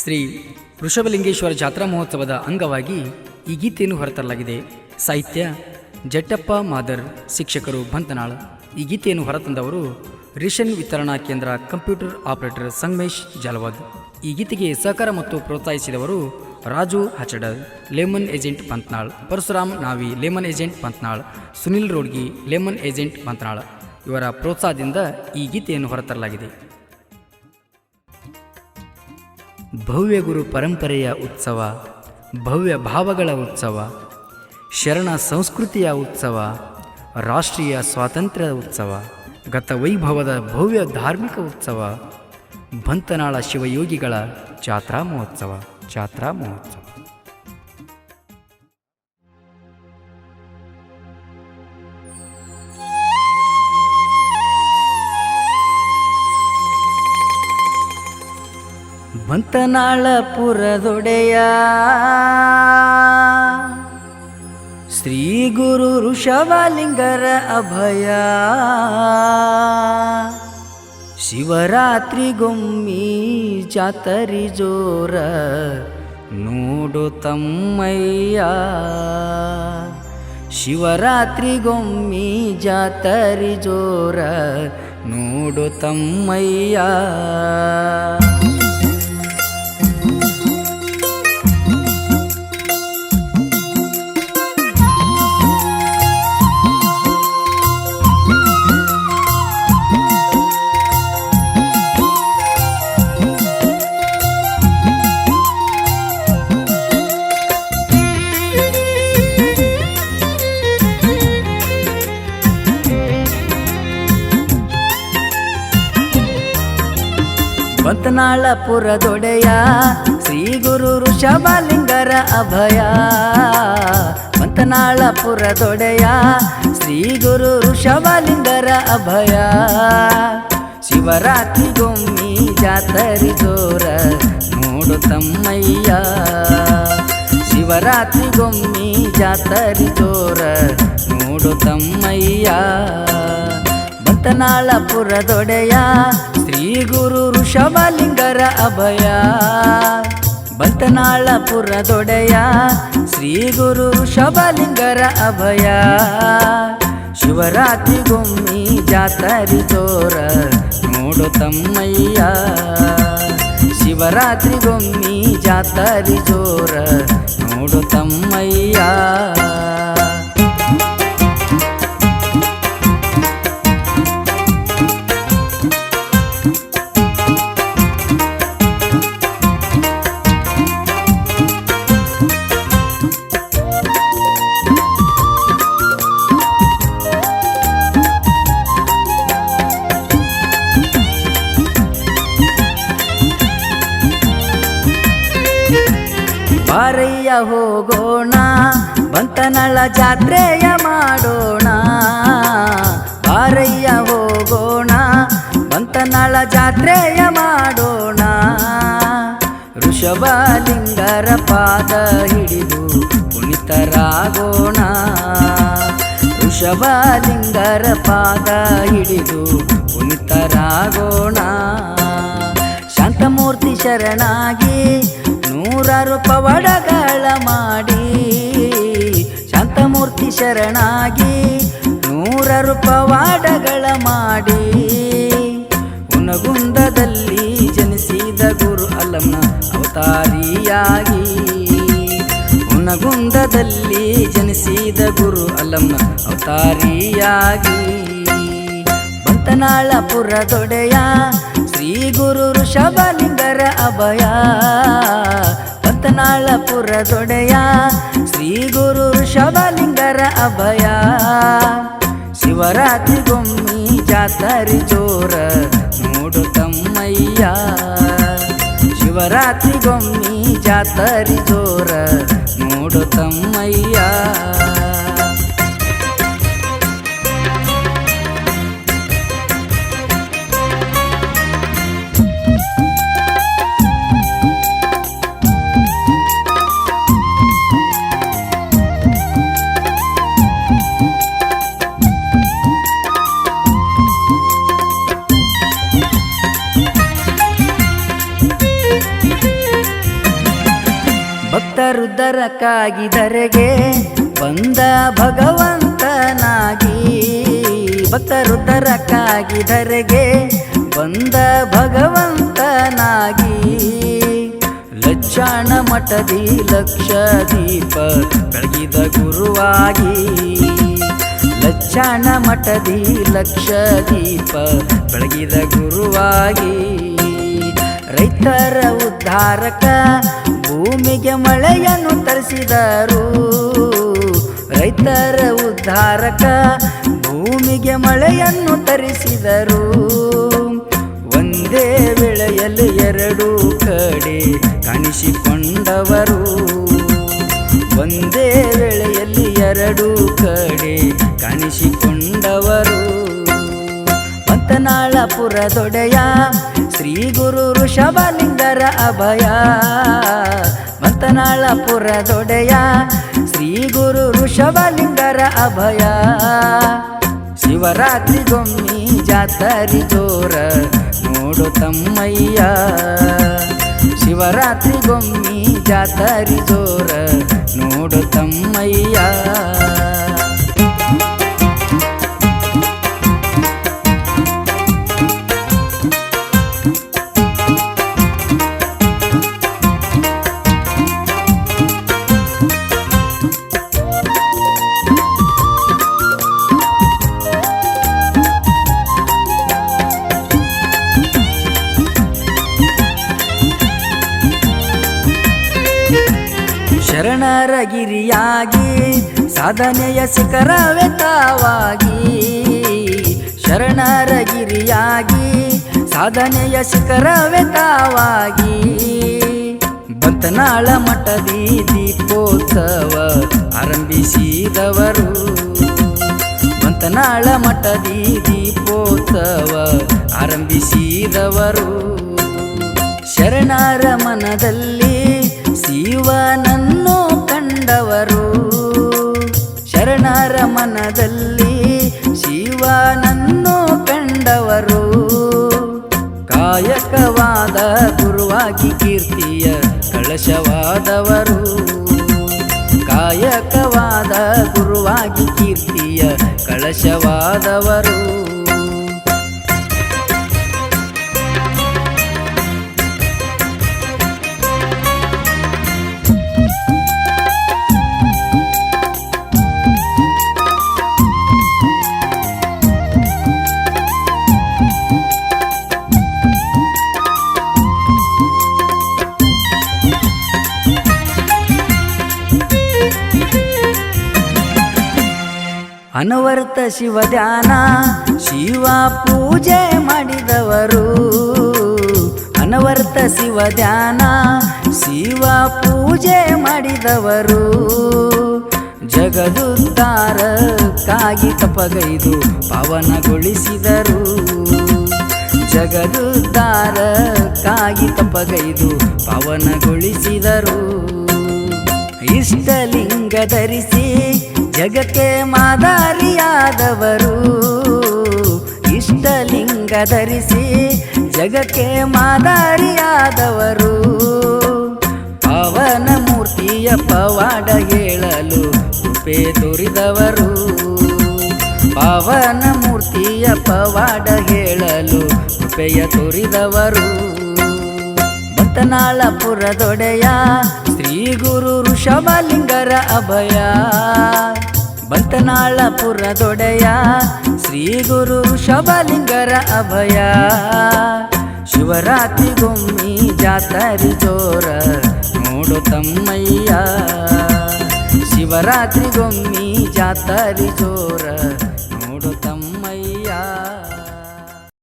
ಶ್ರೀ ವೃಷಭಲಿಂಗೇಶ್ವರ ಜಾತ್ರಾ ಮಹೋತ್ಸವದ ಅಂಗವಾಗಿ ಈ ಗೀತೆಯನ್ನು ಹೊರತರಲಾಗಿದೆ. ಸಾಹಿತ್ಯ ಜಟ್ಟಪ್ಪ ಮಾದರ್, ಶಿಕ್ಷಕರು ಬಂತನಾಳ. ಈ ಗೀತೆಯನ್ನು ಹೊರತಂದವರು ರಿಷನ್ ವಿತರಣಾ ಕೇಂದ್ರ ಕಂಪ್ಯೂಟರ್ ಆಪರೇಟರ್ ಸಂಗಮೇಶ್ ಜಾಲವಾದ್. ಈ ಗೀತೆಗೆ ಸಹಕಾರ ಮತ್ತು ಪ್ರೋತ್ಸಾಹಿಸಿದವರು Raju Hachadar lemon agent Panthnal Parashuram Navi, lemon agent Panthnal Sunil Rodgi, lemon agent Panthnal ಇವರ ಪ್ರೋತ್ಸಾಹದಿಂದ ಈ ಗೀತೆಯನ್ನು ಹೊರತರಲಾಗಿದೆ. ಭವ್ಯ ಗುರು ಪರಂಪರೆಯ ಉತ್ಸವ, ಭವ್ಯ ಭಾವಗಳ ಉತ್ಸವ, ಶರಣ ಸಂಸ್ಕೃತಿಯ ಉತ್ಸವ, ರಾಷ್ಟ್ರೀಯ ಸ್ವಾತಂತ್ರ್ಯ ಉತ್ಸವ, ಗತ ವೈಭವದ ಭವ್ಯ ಧಾರ್ಮಿಕ ಉತ್ಸವ ಬಂತನಾಳ ಶಿವಯೋಗಿಗಳ ಜಾತ್ರಾ ಮಹೋತ್ಸವ ಜಾತ್ರಾ ಮಹೋತ್ಸವ. ಬಂತನಾಳಪುರದೊಡೆಯ ಶ್ರೀ ಗುರು ಋಷಭಲಿಂಗರ ಅಭಯ. ಶಿವರಾತ್ರಿ ಗೊಮ್ಮಿ ಜಾತರಿ ಜೋರ ನೋಡು ತಮ್ಮಯ್ಯ. ಶಿವರಾತ್ರಿ ಗೊಮ್ಮಿ ಜಾತರಿ ಜೋರ ನೋಡು ತಮ್ಮಯ್ಯ. ಬಂತನಾಳಪುರದೊಡೆಯ ಶ್ರೀ ಗುರು ಋಷಭಲಿಂಗರ ಅಭಯ. ಮಂತನಾಳಪುರದೊಡೆಯ ಶ್ರೀ ಗುರು ಋಷಭಲಿಂಗರ ಅಭಯ. ಶಿವರಾತ್ರಿ ಗೊಮ್ಮಿ ಜಾತರಿ ತೋರ ನೋಡು ತಮ್ಮಯ್ಯ. ಶಿವರಾತ್ರಿ ಗೊಮ್ಮಿ ಜಾತರಿ ತೋರ ನೋಡು ತಮ್ಮಯ್ಯ. ಬಂತನಾಳಪುರದೊಡೆಯ ಶ್ರೀ ಗುರು ಋಷಭಲಿಂಗರ ಅಭಯ. ಬಂತನಾಳಪುರದೊಡೆಯ ಶ್ರೀ ಗುರು ಋಷಭಲಿಂಗರ ಅಭಯ. ಶಿವರಾತ್ರಿ ಗೊಮ್ಮಿ ಜಾತರಿ ತೋರ ನೋಡು ತಮ್ಮಯ್ಯ. ಶಿವರಾತ್ರಿ ಗೊಮ್ಮಿ ಜಾತರಿ ತೋರ ನೋಡು ತಮ್ಮಯ್ಯ. ಹೋಗೋಣ, ಬಂತನಳ ಜಾತ್ರೆಯ ಮಾಡೋಣ. ಬಾರಯ್ಯ ಹೋಗೋಣ, ಬಂತನಳ ಜಾತ್ರೆಯ ಮಾಡೋಣ. ಋಷಭಲಿಂಗರ ಪಾದ ಹಿಡಿದು ಪುನಿತರಾಗೋಣ. ಋಷಭಲಿಂಗರ ಪಾದ ಹಿಡಿದು ಪುನಿತರಾಗೋಣ. ಶಾಂತಮೂರ್ತಿ ಶರಣಾಗಿ ನೂರಾರು ಪವಾಡಗಳ ಮಾಡಿ ಶಾಂತಮೂರ್ತಿ ಶರಣಾಗಿ ನೂರಾರು ಪವಾಡಗಳ ಮಾಡಿ. ಉನಗುಂದದಲ್ಲಿ ಜನಿಸಿದ ಗುರು ಅಲ್ಲಮ್ಮ ಅವತಾರಿಯಾಗಿ. ಉನಗುಂದದಲ್ಲಿ ಜನಿಸಿದ ಗುರು ಅಲ್ಲಮ್ಮ ಅವತಾರಿಯಾಗಿ. ಬಂತನಾಳಪುರದೊಡೆಯ ಶ್ರೀ ಗುರು ಋಷಭಲಿಂಗರ ಅಭಯ. ಬಂತನಾಳಪುರದೊಡೆಯ ಶ್ರೀ ಗುರು ಶಬಲಿಂಗರ ಅಭಯ. ಶಿವರಾತ್ರಿ ಗೊಮ್ಮಿ ಜಾತರಿ ಜೋರ ನೋಡು ತಮ್ಮಯ್ಯ. ಶಿವರಾತ್ರಿ ಗೊಮ್ಮಿ ಜಾತರಿ ಜೋರ ನೋಡು ತಮ್ಮಯ್ಯ. ಭಕ್ತರುದ್ಧರಕ್ಕಾಗಿ ಧರೆಗೆ ಬಂದ ಭಗವಂತನಾಗಿ. ಭಕ್ತರುದ್ಧರಕ್ಕಾಗಿ ಧರೆಗೆ ಬಂದ ಭಗವಂತನಾಗಿ. ಲಕ್ಷಣ ಮಠದಿ ಲಕ್ಷ ದೀಪ ಬೆಳಗಿದ ಗುರುವಾಗಿ. ಲಕ್ಷಣ ಮಠದಿ ಲಕ್ಷ ದೀಪ ಬೆಳಗಿದ ಗುರುವಾಗಿ. ರೈತರ ಉದ್ಧಾರಕ ಭೂಮಿಗೆ ಮಳೆಯನ್ನು ತರಿಸಿದರು. ರೈತರ ಉದ್ಧಾರಕ ಭೂಮಿಗೆ ಮಳೆಯನ್ನು ತರಿಸಿದರು. ಒಂದೇ ಬೆಳೆಯಲ್ಲಿ ಎರಡು ಕಡೆ ಕಾಣಿಸಿಕೊಂಡವರು. ಒಂದೇ ವೇಳೆಯಲ್ಲಿ ಎರಡು ಕಡೆ ಕಾಣಿಸಿಕೊಂಡವರು. ಮಂತನಾಳಪುರದೊಡೆಯ ಶ್ರೀ ಗುರು ಋಷಭಲಿಂಗರ ಅಭಯ. ಮಂತನಾಳಪುರದೊಡೆಯ ಶ್ರೀ ಗುರು ಋಷಭಲಿಂಗರ ಅಭಯ. ಶಿವರಾತ್ರಿ ಗೊಮ್ಮಿ ಜಾತರಿ ಜೋರ ನೋಡು ತಮ್ಮಯ್ಯ. ಶಿವರಾತ್ರಿ ಗೊಮ್ಮಿ ಜಾತರಿ ಜೋರ ನೋಡು ತಮ್ಮಯ್ಯ. ಶರಣರ ಗಿರಿಯಾಗಿ ಸಾಧನೆಯ ಶಿಖರವೇ ತಾವಾಗಿ ಶರಣರ ಗಿರಿಯಾಗಿ ಸಾಧನೆಯ ಶಿಖರವೇ ಬಂತನಾಳ ಮಠದಿ ದೀಪೋತ್ಸವ ಆರಂಭಿಸಿದವರು. ಬಂತನಾಳ ಮಠದಿ ದೀಪೋತ್ಸವ ಆರಂಭಿಸಿದವರು. ಶರಣರ ಮನದಲ್ಲಿ ಶಿವನನ್ನು ಕಂಡವರು. ಶರಣರ ಮನದಲ್ಲಿ ಶಿವನನ್ನು ಕಂಡವರು. ಕಾಯಕವಾದ ಗುರುವಾಗಿ ಕೀರ್ತಿಯ ಕಳಶವಾದವರು. ಕಾಯಕವಾದ ಗುರುವಾಗಿ ಕೀರ್ತಿಯ ಕಳಶವಾದವರು. ಅನವರ್ತ ಶಿವ ಧ್ಯಾನ ಶಿವ ಪೂಜೆ ಮಾಡಿದವರು. ಅನವರ್ತ ಶಿವ ಧ್ಯಾನ ಶಿವ ಪೂಜೆ ಮಾಡಿದವರು. ಜಗದುದ್ದಾರಕ್ಕಾಗಿ ತಪಗೈದು ಪಾವನಗೊಳಿಸಿದರು. ಜಗದುದ್ಧಾರಕ್ಕಾಗಿ ತಪಗೈದು ಪವನಗೊಳಿಸಿದರು. ಇಷ್ಟಲಿಂಗ ಧರಿಸಿ ಜಗಕ್ಕೆ ಮಾದರಿಯಾದವರು. ಇಷ್ಟಲಿಂಗ ಧರಿಸಿ ಜಗಕ್ಕೆ ಮಾದರಿಯಾದವರು. ಪವನ ಮೂರ್ತಿಯ ಪವಾಡ ಹೇಳಲು ಕೃಪೆ ತೋರಿದವರು. ಪವನ ಮೂರ್ತಿಯ ಪವಾಡ ಹೇಳಲು ಕೃಪೆಯ ತೋರಿದವರು. ಬಂತನಾಳಪುರದೊಡೆಯ ಶ್ರೀ ಗುರು ಋಷಭಲಿಂಗರ ಅಭಯ. ಬಂತನಾಳಪುರದೊಡೆಯ ಶ್ರೀ ಗುರು ಋಷಭಲಿಂಗರ ಅಭಯ. ಶಿವರಾತ್ರಿ ಗೊಮ್ಮಿ ಜಾತರಿ ಜೋರ ನೋಡು ತಮ್ಮಯ್ಯ. ಶಿವರಾತ್ರಿ ಗೊಮ್ಮಿ ಜಾತರಿ ಜೋರ